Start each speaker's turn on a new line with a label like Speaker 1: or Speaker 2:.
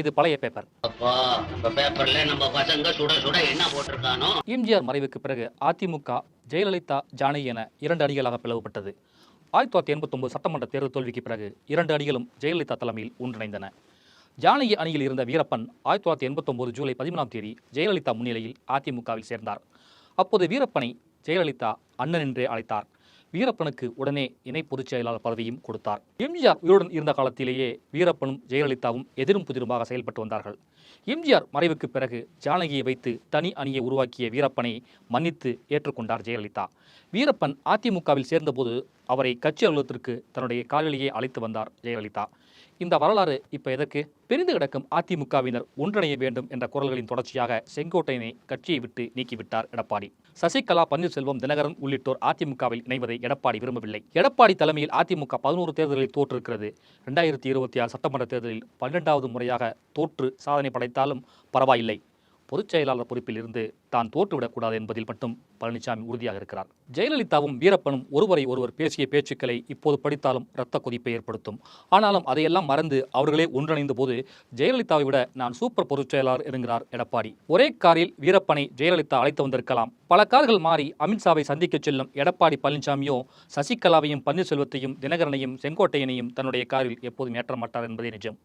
Speaker 1: இது பழைய பேப்பர் எம்ஜிஆர் மறைவுக்கு பிறகு அதிமுக ஜெயலலிதா ஜானகி என இரண்டு அணிகளாக பிளவுபட்டது. ஆயிரத்தி தொள்ளாயிரத்தி எண்பத்தொன்பது சட்டமன்ற தேர்தல் தோல்விக்கு பிறகு இரண்டு அணிகளும் ஜெயலலிதா தலைமையில் ஒன்றிணைந்தன. ஜானகி அணியில் இருந்த வீரப்பன் ஆயிரத்தி தொள்ளாயிரத்தி எண்பத்தொன்பது ஜூலை பதிமூணாம் தேதி ஜெயலலிதா முன்னிலையில் அதிமுகவில் சேர்ந்தார். அப்போது வீரப்பனை ஜெயலலிதா அண்ணன் என்றே அழைத்தார். வீரப்பனுக்கு உடனே இணை பொதுச் செயலாளர் பதவியும் கொடுத்தார். எம்ஜிஆர் உயிருடன் இருந்த காலத்திலேயே வீரப்பனும் ஜெயலலிதாவும் எதிரும் புதிருமாக செயல்பட்டு வந்தார்கள். எம்ஜிஆர் மறைவுக்கு பிறகு ஜானகியை வைத்து தனி அணியை உருவாக்கிய வீரப்பனை மன்னித்து ஏற்றுக்கொண்டார் ஜெயலலிதா. வீரப்பன் அதிமுகவில் சேர்ந்தபோது அவரை கட்சி அலுவலகத்திற்கு தன்னுடைய காலிலேயே அழைத்து வந்தார் ஜெயலலிதா. இந்த வரலாறு இப்ப எதற்கு? பிரிந்து கிடக்கும் அதிமுகவினர் ஒன்றிணைய வேண்டும் என்ற குரல்களின் தொடர்ச்சியாக செங்கோட்டையனை கட்சியை விட்டு நீக்கிவிட்டார் எடப்பாடி. சசிகலா பன்னீர்செல்வம் தினகரன் உள்ளிட்டோர் அதிமுகவில் இணைவதை எடப்பாடி விரும்பவில்லை. எடப்பாடி தலைமையில் அதிமுக பதினோரு தேர்தலில் தோற்றிருக்கிறது. ரெண்டாயிரத்தி இருபத்தி ஆறு சட்டமன்ற தேர்தலில் பன்னெண்டாவது முறையாக தோற்று சாதனை படைத்தாலும் பரவாயில்லை. பொதுச் செயலாளர் பொறுப்பில் இருந்து தான் தோற்றுவிடக்கூடாது என்பதில் மட்டும் பழனிசாமி உறுதியாக இருக்கிறார். ஜெயலலிதாவும் வீரப்பனும் ஒருவரை ஒருவர் பேசிய பேச்சுக்களை இப்போது படித்தாலும் இரத்த கொதிப்பை ஏற்படுத்தும். ஆனாலும் அதையெல்லாம் மறந்து அவர்களே ஒன்றிணைந்த போது ஜெயலலிதாவை விட நான் சூப்பர் பொதுச் செயலாளர் என்கிறார் எடப்பாடி. ஒரே காரில் வீரப்பனை ஜெயலலிதா அழைத்து வந்திருக்கலாம். பல கார்கள் மாறி அமித்ஷாவை சந்திக்கச் செல்லும் எடப்பாடி பழனிசாமியோ சசிகலாவையும் பன்னீர்செல்வத்தையும் தினகரனையும் செங்கோட்டையனையும் தன்னுடைய காரில் எப்போதும் ஏற்ற மாட்டார் என்பதே நிஜம்.